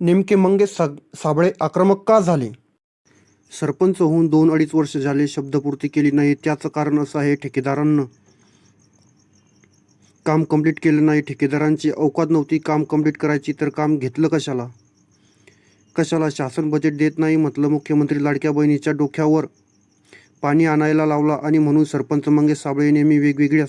नेमके मंगेश सा साबळे आक्रमक का झाले? सरपंच होऊन दोन अडीच वर्ष झाले शब्दपूर्ती केली नाही. त्याचं कारण असं आहे ठेकेदारांना. काम कंप्लीट केलं नाही. ठेकेदारांची अवकात नव्हती काम कंप्लीट करायची तर काम घेतलं कशाला? कशाला शासन बजेट देत नाही म्हटलं मुख्यमंत्री लाडक्या बहिणीच्या डोक्यावर. पाणी आणायला लावला आणि म्हणून सरपंच मंगेश साबळे नेहमी वेगवेगळ्या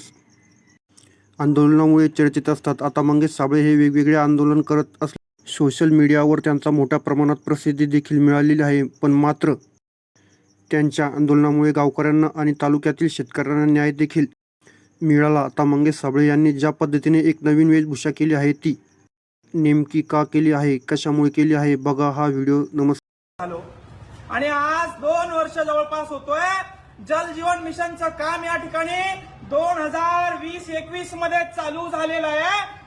आंदोलनामुळे चर्चेत असतात. आता मंगेश साबळे हे वेगवेगळे आंदोलन करत असले सोशल मीडियावर त्यांचा मोठ्या प्रमाणात प्रसिद्धी देखील मिळालेली आहे. पण मात्र त्यांच्या आंदोलनामुळे गावकऱ्यांना आणि तालुक्यातील शेतकऱ्यांना न्याय देखील मिळाला. आता मंगेश साबळे यांनी ज्या पद्धतीने एक नवीन वेशभूषा केली आहे ती नेमकी का केली आहे कशामुळे केली आहे बघा हा व्हिडिओ. नमस्कार हॅलो. आणि आज दोन वर्ष जवळपास होतोय. जल जीवन मिशनचं काम या ठिकाणी दोन हजार वीस एकवीसमध्ये चालू झालेलं आहे.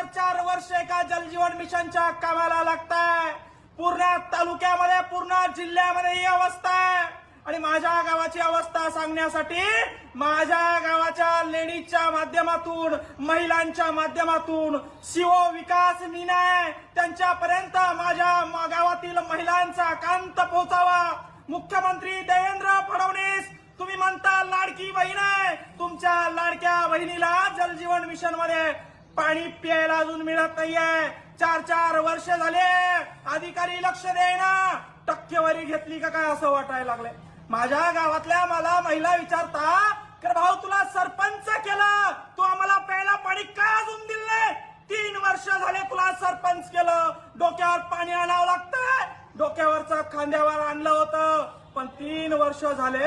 चार चार वर्ष एका जलजीवन मिशनच्या कामाला लागताय. पूर्ण तालुक्यामध्ये पूर्ण जिल्ह्यामध्ये ही अवस्था आहे. आणि माझ्या गावाची अवस्था सांगण्यासाठी माझ्या गावाच्या लेडीजच्या माध्यमातून महिलांच्या माध्यमातून शिव विकास मीनाय त्यांच्यापर्यंत माझ्या गावातील महिलांचा कांत पोहोचावा. मुख्यमंत्री देवेंद्र फडणवीस तुम्ही म्हणता लाडकी बहीण आहे. तुमच्या लाडक्या बहिणीला जलजीवन मिशनमध्ये पाणी प्यायला अजून मिळत नाहीये. चार चार वर्ष झाले. अधिकारी लक्ष देईना. टक्केवारी घेतली का काय असं वाटायला लागलंय. माझ्या गावातल्या मला महिला विचारता तर भाऊ तुला सरपंच केलं. तू आम्हाला प्यायला पाणी का अजून दिले तीन वर्ष झाले तुला सरपंच केलं. डोक्यावर पाणी आणावं लागतंय. डोक्यावरचं खांद्यावर आणलं होतं. पण तीन वर्ष झाले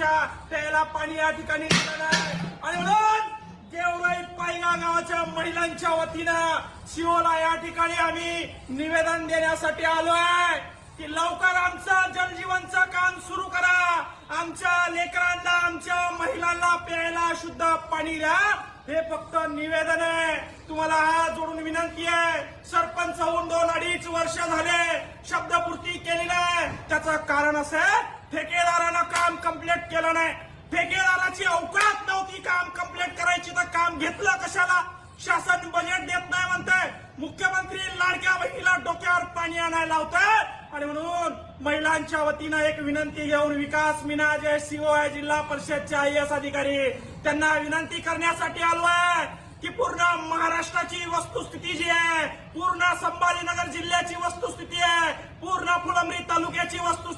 महिलांना प्यायला पाणी या ठिकाणी आणि म्हणून गेवराई पायगा गावाच्या महिलांच्या वतीनं शिवला या ठिकाणी आम्ही निवेदन देण्यासाठी आलो आहे की लवकर आमचं जलजीवनचं काम सुरू करा. आमच्या लेकरांना आमच्या महिलांना प्यायला शुद्ध पाणी द्या. हे फक्त निवेदन आहे. तुम्हाला हात जोडून विनंती आहे. सरपंच होऊन दोन अडीच वर्ष झाले. शब्दपूर्ती केली नाही त्याचं कारण असं आहे ठेकेदारानं काम कंप्लीट केलं नाही. ठेकेदाराची अवकात नव्हती काम कंप्लीट करायची तर काम घेतलं कशाला? शासन बजेट देत नाही म्हणतंय. मुख्यमंत्री लाडक्या बहिणीला डोक्यावर पाणी आणायला लावतंय. आणि म्हणून महिलांच्या वतीनं एक विनंती घेऊन विकास मीना जे सीओ आहे जिल्हा परिषदचे आय एस अधिकारी त्यांना विनंती करण्यासाठी आलो आहे की पूर्ण महाराष्ट्राची वस्तुस्थिती जी आहे पूर्ण संभाजीनगर जिल्ह्याची वस्तुस्थिती आहे पूर्ण फुलंब्री तालुक्याची वस्तू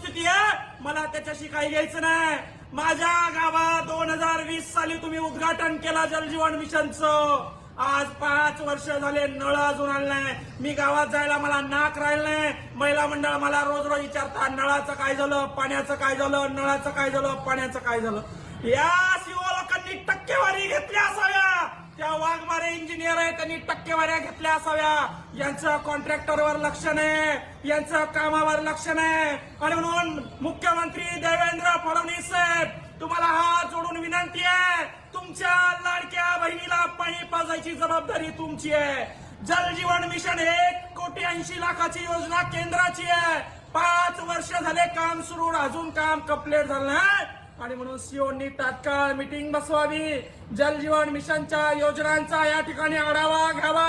मला त्याच्याशी काही घ्यायचं नाही. माझ्या गावात दोन हजार वीस साली तुम्ही उद्घाटन केला जलजीवन मिशनचं. आज पाच वर्ष झाले नळ अजून आले नाही. मी गावात जायला मला नाक राहिलं नाही. महिला मंडळ मला रोज रोज विचारता नळाचं काय झालं पाण्याचं काय झालं नळाचं काय झालं पाण्याचं काय झालं? या सीओ लोकांनी टक्केवारी घेतल्या असाव्या त्या वाघमारे इंजिनियर आहे त्यांनी टक्केवाऱ्या घेतल्या असाव्या. यांचं कॉन्ट्रॅक्टरवर लक्ष नाही यांचं कामावर लक्ष नाही. आणि म्हणून मुख्यमंत्री देवेंद्र फडणवीस साहेब तुम्हाला हात जोडून विनंती आहे तुमच्या लाडक्या बहिणीला पाणी पाजायची जबाबदारी तुमची आहे. जल जीवन मिशन एक कोटी ऐंशी लाखाची योजना केंद्राची आहे. पाच वर्ष झाले काम सुरू अजून काम कंप्लीट झालं नाही. आणि म्हणून सीओनी तात्काळ मिटिंग बसवावी. जल जीवन मिशनच्या योजनांचा या ठिकाणी आढावा घ्यावा.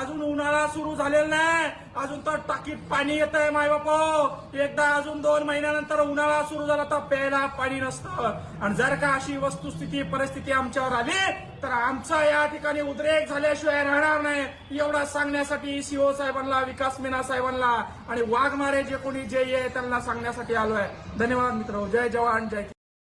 अजून उन्हाळा सुरू झालेला नाही. अजून तर टाकीत पाणी येत आहे माय बापो एकदा अजून दोन महिन्यानंतर उन्हाळा सुरू झाला तर प्यायला पाणी नसतं. आणि जर का अशी वस्तुस्थिती परिस्थिती आमच्यावर आली तर आमचा या ठिकाणी उद्रेक झाल्याशिवाय राहणार नाही. एवढा सांगण्यासाठी सीओ साहेबांना विकास मीना साहेबांना आणि वाघमारे जे कोणी जे आहे त्यांना सांगण्यासाठी आलोय. धन्यवाद मित्र जय जवान जय